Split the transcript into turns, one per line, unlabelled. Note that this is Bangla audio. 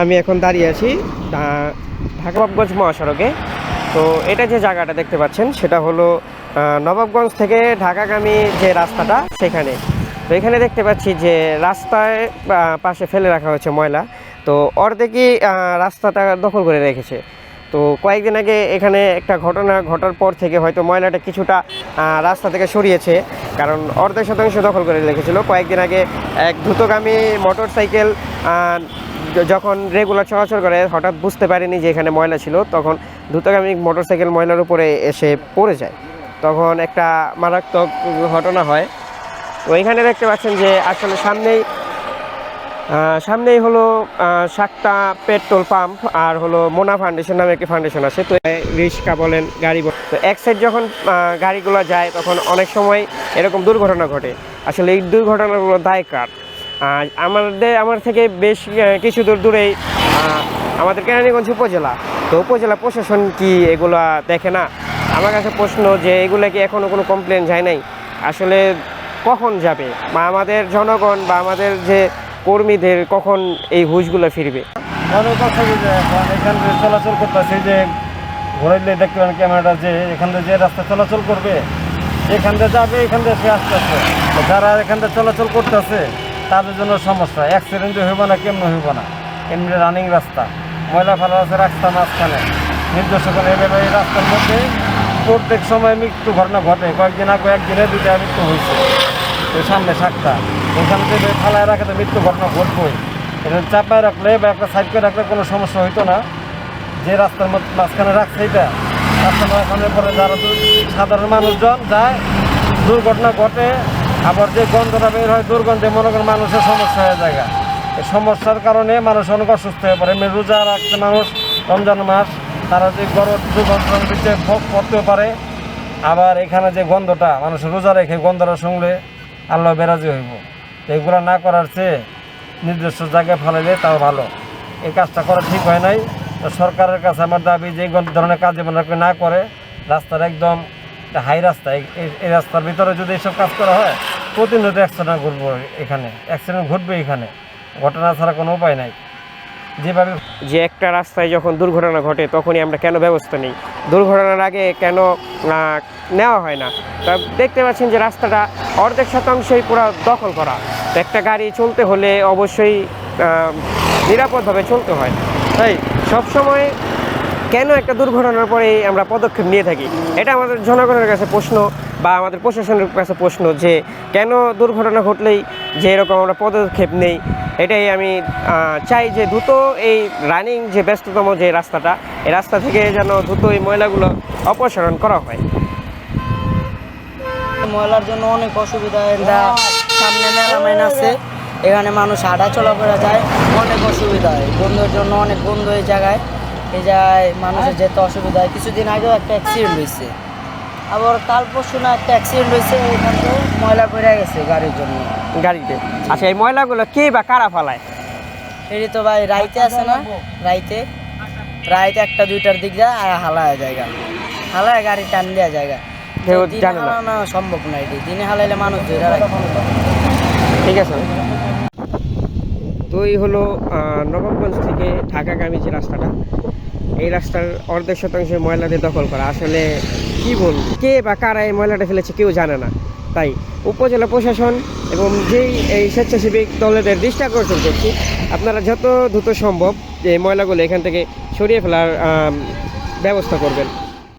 আমি এখন দাঁড়িয়ে আছি ঢাকাবাবগঞ্জ মহাসড়কে। তো এটা যে জায়গাটা দেখতে পাচ্ছেন, সেটা হলো নবাবগঞ্জ থেকে ঢাকাগামী যে রাস্তাটা, সেখানে। তো এখানে দেখতে পাচ্ছি যে রাস্তায় পাশে ফেলে রাখা হয়েছে ময়লা। তো অর্ধেকই রাস্তাটা দখল করে রেখেছে। তো কয়েকদিন আগে এখানে একটা ঘটনা ঘটার পর থেকে হয়তো ময়লাটা কিছুটা রাস্তা থেকে সরিয়েছে। কারণ অর্ধেক শতাংশ দখল করে রেখেছিল। কয়েকদিন আগে এক দ্রুতগামী মোটর সাইকেল যখন রেগুলার চলাচল করে, হঠাৎ বুঝতে পারেনি যে এখানে ময়লা ছিল, তখন দ্রুতগামী মোটর সাইকেল ময়লার উপরে এসে পড়ে যায়। তখন একটা মারাত্মক ঘটনা হয়। তো এখানে দেখতে পাচ্ছেন যে আসলে সামনেই সামনেই হলো সাতটা পেট্রোল পাম্প আর হলো মোনা ফাউন্ডেশন নামে একটি ফাউন্ডেশন আছে। তো রিক্সা বলেন, গাড়ি তো এক সাইড যখন গাড়িগুলো যায়, তখন অনেক সময় এরকম দুর্ঘটনা ঘটে। আসলে এই দুর্ঘটনাগুলো দায় কার? আমাদের, আমার থেকে বেশ কিছু দূর দূরেই আমাদের কেরানীগঞ্জ উপজেলা। তো উপজেলা প্রশাসন কি এগুলা দেখে না? আমার কাছে প্রশ্ন যে, এগুলো কি এখনও কোনো কমপ্লেন যায় নাই? আসলে কখন যাবে? বা আমাদের জনগণ বা আমাদের যে কর্মীদের কখন এই হুশগুলো ফিরবে?
এখন চলাচল করতেছে যে ঘোরাইলে দেখতে পারেন ক্যামেরাটা যে এখান থেকে যে রাস্তা চলাচল করবে, এখান থেকে যাবে, এখান থেকে সে আসতেছে তো যারা এখান থেকে চলাচল করতেছে, তাদের জন্য সমস্যা। অ্যাক্সিডেন্ট হইব না, কেমন হইব না? এমনি রানিং রাস্তা। ময়লা ফেলা আছে রাস্তা মাঝখানে। নির্দিষ্ট করে এভাবে এই রাস্তার মধ্যে প্রত্যেক সময় মৃত্যু ঘটনা ঘটে। কয়েকদিন আগে, একদিনে দুইটা মৃত্যু হয়েছে। সামনে সাতটা। ওখান থেকে ফালায় রাখে তো মৃত্যু ঘটনা ঘটবই। এটা চাপায় রাখলে বা একটা সাইড করে রাখলে কোনো সমস্যা হইতো না। যে রাস্তার মধ্যে মাঝখানে রাখছে এটা। রাস্তার মাঝখানে পরে যারা সাধারণ মানুষজন যায়, দুর্ঘটনা ঘটে, আবার যে গন্ধটা বের হয় দুর্গন্ধে মনে করেন মানুষের সমস্যা হয়ে যায় এই সমস্যার কারণে মানুষ অনেক অসুস্থ হয়ে পড়ে। এমনি রোজা রাখছে মানুষ, রমজান মাস, তারা যে গরম দিতে ভোগ করতেও পারে। আবার এখানে যে গন্ধটা, মানুষ রোজা রেখে গন্ধটা শুনলে আল্লাহ বেরাজি হইব। তো এগুলো না করার চেয়ে নির্দিষ্ট জায়গায় ফেলাইলে তাও ভালো। এই কাজটা করা ঠিক হয় নাই। তো সরকারের কাছে আমার দাবি যে ধরনের কাজ যেমন না করে, রাস্তার একদম হাই রাস্তা, এই রাস্তার ভিতরে যদি এইসব কাজ করা হয়, প্রতিনিয়ত অ্যাক্সিডেন্ট ঘটবো এখানে। অ্যাক্সিডেন্ট ঘটবে এখানে। ঘটনা ছাড়া কোনো উপায় নাই। যেভাবে
যে একটা রাস্তায় যখন দুর্ঘটনা ঘটে, তখনই আমরা কেন ব্যবস্থা নিই? দুর্ঘটনার আগে কেন নেওয়া হয় না? তা দেখতে পাচ্ছেন যে রাস্তাটা অর্ধেক শতাংশই পুরো দখল করা। একটা গাড়ি চলতে হলে অবশ্যই নিরাপদভাবে চলতে হয়। তাই সবসময় কেন একটা দুর্ঘটনার পরে আমরা পদক্ষেপ নিয়ে থাকি? এটা আমাদের জনগণের কাছে প্রশ্ন বা আমাদের প্রশাসনের কাছে প্রশ্ন যে কেন দুর্ঘটনা ঘটলেই যে এরকম আমরা পদক্ষেপ নেই, এটাই আমি চাই যে দ্রুত এই রানিং যে ব্যস্ততম যে রাস্তাটা, এই রাস্তা থেকে যেন দ্রুত এই ময়লাগুলো অপসারণ করা হয়।
ময়লার জন্য অনেক অসুবিধা সামনে মেলা মাইন আছে, এখানে মানুষ হাঁটা করা যায়, অনেক অসুবিধা হয়। বন্ধুর জন্য অনেক বন্ধু এই জায়গায় এই জায়গায় মানুষের যেতে অসুবিধা হয়। কিছুদিন আগেও একটা অ্যাক্সিডেন্ট হয়েছে। আবার কাল পরশু না একটা অ্যাক্সিডেন্ট হয়েছে থেকে ময়লা পড়ে গেছে গাড়ির জন্য।
গাড়িতে। আচ্ছা এই ময়লাগুলো কে বা কারা ফালায়?
এটি তো ভাই রাইতে আছে না? রাইতে। রাইতে একটা দুইটার দিক যায় আর হালায় জায়গা। হালায় গাড়ি টান দেওয়া জায়গা। হালানো সম্ভব না এটি। দিনে হালাইলে মানুষ ধরে
ঠিক আছে তো এই হলো নবাবগঞ্জ থেকে ঢাকাগামী যে রাস্তাটা এই রাস্তার অর্ধেক শতাংশ ময়লাদের দখল করা। আসলে কি বল কে বা কারা এই ময়লাটা ফেলেছে কেউ জানে না। তাই উপজেলা প্রশাসন এবং যেই এই স্বেচ্ছাসেবী দলেদের দৃষ্টি আকর্ষণ করছি, আপনারা যত দ্রুত সম্ভব যে ময়লাগুলো এখান থেকে সরিয়ে ফেলার ব্যবস্থা করবেন।